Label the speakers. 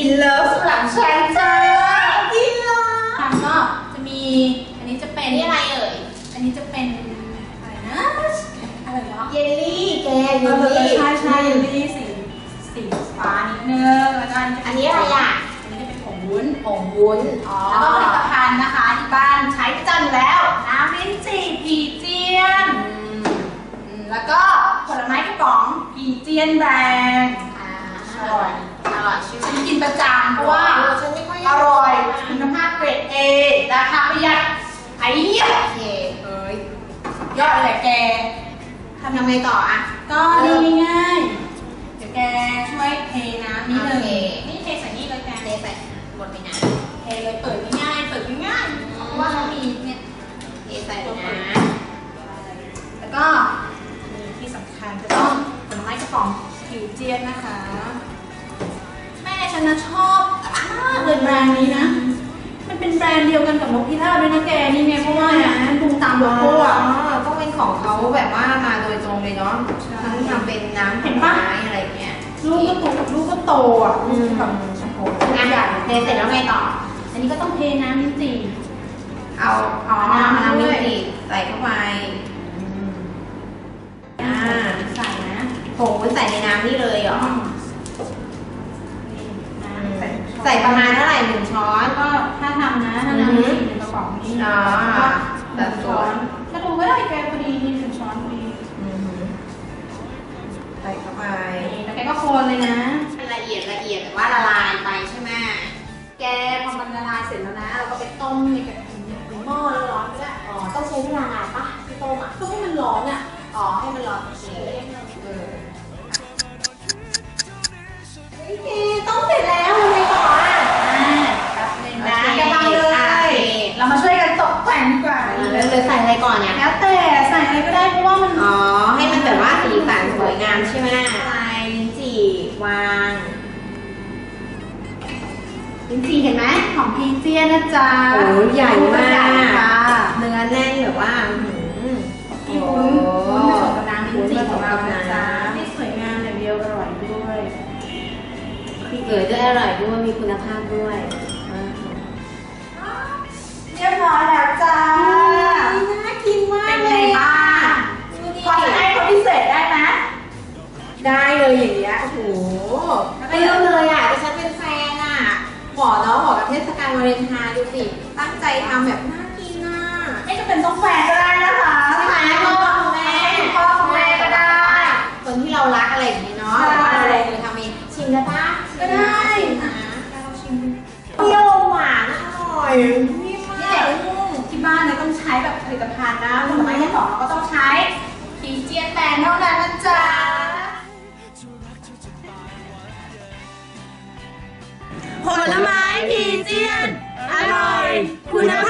Speaker 1: อินเลิฟหลังฉันจ้าอินเลิฟ
Speaker 2: ค่ะก็จะมี อันนี้จะเป็น
Speaker 1: นี่อะไรเอ่ย
Speaker 2: อันนี้จะเป็นอะไรนะ อะไรวะ
Speaker 1: เยลลี่แก
Speaker 2: เอ
Speaker 1: เยล
Speaker 2: อ
Speaker 1: ลี่
Speaker 2: ใช่ใช่เยลลี่สีสีฟ้านิดนึงแล้วก็
Speaker 1: อันนี้อะไรอะ
Speaker 2: อันนี้จะเป็นผงวุ้น
Speaker 1: ผงวุ้นอ๋อ
Speaker 2: แล้วก็ผลิตภัณฑ์นะคะที่บ้านใช้ประจำอยู่แล้ว น้ำลิ้นจี่ผีเจียน
Speaker 1: อืม
Speaker 2: อืมแล้วก็ผลไม้กระป๋องผีเจียนแบรนด์
Speaker 1: อ่า
Speaker 2: อร่อย
Speaker 1: อร่อยใช่ไหม
Speaker 2: ฉันกินประจำเพราะว่า
Speaker 1: เออฉันไม่ค่อย
Speaker 2: อร่อยคุณภาพเกรดเอราคาประหยัดไอ้เหี้ย
Speaker 1: โอเคเอ้ย
Speaker 2: ยอดเลยแก
Speaker 1: ทำยังไงต่ออะ
Speaker 2: ก็นี่ง่ายๆเดี๋ยวแกช่วยเทน้ำนิดนึง
Speaker 1: โอเค
Speaker 2: นี่เทใส่นี่เลยแก
Speaker 1: เทใส่หมดไปนะ
Speaker 2: เทเลยเปิดง่ายๆเปิดง่ายๆเพราะว่าเรามีเนี่ย
Speaker 1: เทใส่ไปนะ
Speaker 2: แล้วก็มีที่สำคัญจะต้องผลไม้กระป๋องผิวเจียนนะคะแม่ฉั นนะชอบมากเลยแบรนด์นี้นะ มันเป็นแบรนด์เดียวกันกับนกพิราบด้วยนะแกนี่ไงเพราะว่านะดูตามโลโก้อะ
Speaker 1: ต้องเป็นของเขาแบบว่ามาโดยตรงเลยเนาะทั้งทำเป็นน้ำ
Speaker 2: เห็นปะ
Speaker 1: ไม้อะไรเงี้ย
Speaker 2: ลูกก็โตลูกก็โตอะลูกแบบโอ้โห
Speaker 1: อะ
Speaker 2: ใหญ่
Speaker 1: เทเสร็จแล้วไงต่อ
Speaker 2: อันนี้ก็ต้องเทน้ำนิดสิ
Speaker 1: เอา
Speaker 2: อ๋อ
Speaker 1: น้ำ
Speaker 2: น้ำ
Speaker 1: น้ำ
Speaker 2: ด้
Speaker 1: มิ
Speaker 2: วย
Speaker 1: จิใใส่ใส่ประมาณเท่าไหร่หนึ่งช้อน
Speaker 2: ก็ถ้าทำนะถ้า
Speaker 1: อือฮึ
Speaker 2: น้ำสี่ในกระป๋องนี้
Speaker 1: อ๋อ
Speaker 2: ก็ห
Speaker 1: แบ
Speaker 2: นึ่
Speaker 1: บ
Speaker 2: ง
Speaker 1: ส
Speaker 2: ช้
Speaker 1: ว
Speaker 2: อยนก็ดูก็ได้แกพอดีนี่หนึ่งช้อนพอดี
Speaker 1: อือหือใส่เข้าไป
Speaker 2: นี่แล้วแกก็คนเลยนะ
Speaker 1: ละเอียดละเอียดแต่ว่าละลายไปใช่ไหม
Speaker 2: แกพอมันละลายเสร็จแล้วนะเราก็ไปต้มในกระทะในหม้อแล้วร้อนก็ได้
Speaker 1: อ๋อต้องใช้เวลานานปะที่ต้มอะ
Speaker 2: ก็ให้มันร้อนอะ
Speaker 1: อ๋อให้มันร้อนโอเคเออ ใส่อะไรก่อนเนี่ย
Speaker 2: แล้วแต่ใส่อะไรก็ได้เพราะว่ามัน
Speaker 1: อ๋อ ให้มันแบบว่าสีสันสวยงามใช่ไหมใส่ลิ้นจี่วาง
Speaker 2: ลิ้นจี่เห็นไหมของพีเจียนะจ๊ะ
Speaker 1: โอ้ใหญ่มาก
Speaker 2: ใหญ่ค่ะ
Speaker 1: เนื้อแน่นแบบว่าอื้อหือ
Speaker 2: ที่วุ้นวุ้นผสมกับน้ำลิ้นจี่ของเรานะจ๊ะ
Speaker 1: วุ้นผสมกับน้ำ
Speaker 2: ที่สวยงามอย่างเดียวอร่อยด้วย
Speaker 1: เกิดด้วยอร่อยด้วยมีคุณภาพด้วยอ่า
Speaker 2: เรียบร้อยแล้วจ้า
Speaker 1: น่ากินมาก
Speaker 2: เป็น
Speaker 1: เล
Speaker 2: ไง
Speaker 1: ย
Speaker 2: บ้าง
Speaker 1: ดูดิ
Speaker 2: พอจะให้คนพิเศษได้ไหม
Speaker 1: ได้ เลยอย่างเงี้ยโอ้โหไม่รู้เลยอะแต่ฉันเป็นแฟนอะเหมาะเนาะเหมาะกับเทศกาลวาเลนไทน์ดูสิตั้งใจทำแบบน่ากินอะ
Speaker 2: ไม่จำเป็นต้องแฟนก็ได้นะคะ
Speaker 1: ใช่ไหมพ่อคุณแม่
Speaker 2: คุณพ่อคุณแม่ก็ได้
Speaker 1: คนที่เรารักอะไรอย่างเงี้ยเนาะ
Speaker 2: ใช่
Speaker 1: แต่ว่าเราลงมือทำเองชิมได้ปะ
Speaker 2: ก็ได้
Speaker 1: นะ
Speaker 2: เราชิม
Speaker 1: เปรี้ยวหวานอร่อยนี่มาก
Speaker 2: ที่บ้านเนี่ยต้องใช้แบบผลิตภัณฑ์นะผลไม้ที่สองเราก็ต้องใช้พีเจียนแบรนด์เท่านั้นนะจ๊ะ
Speaker 1: ผลไม้พีเจียน อร่อย คุณภา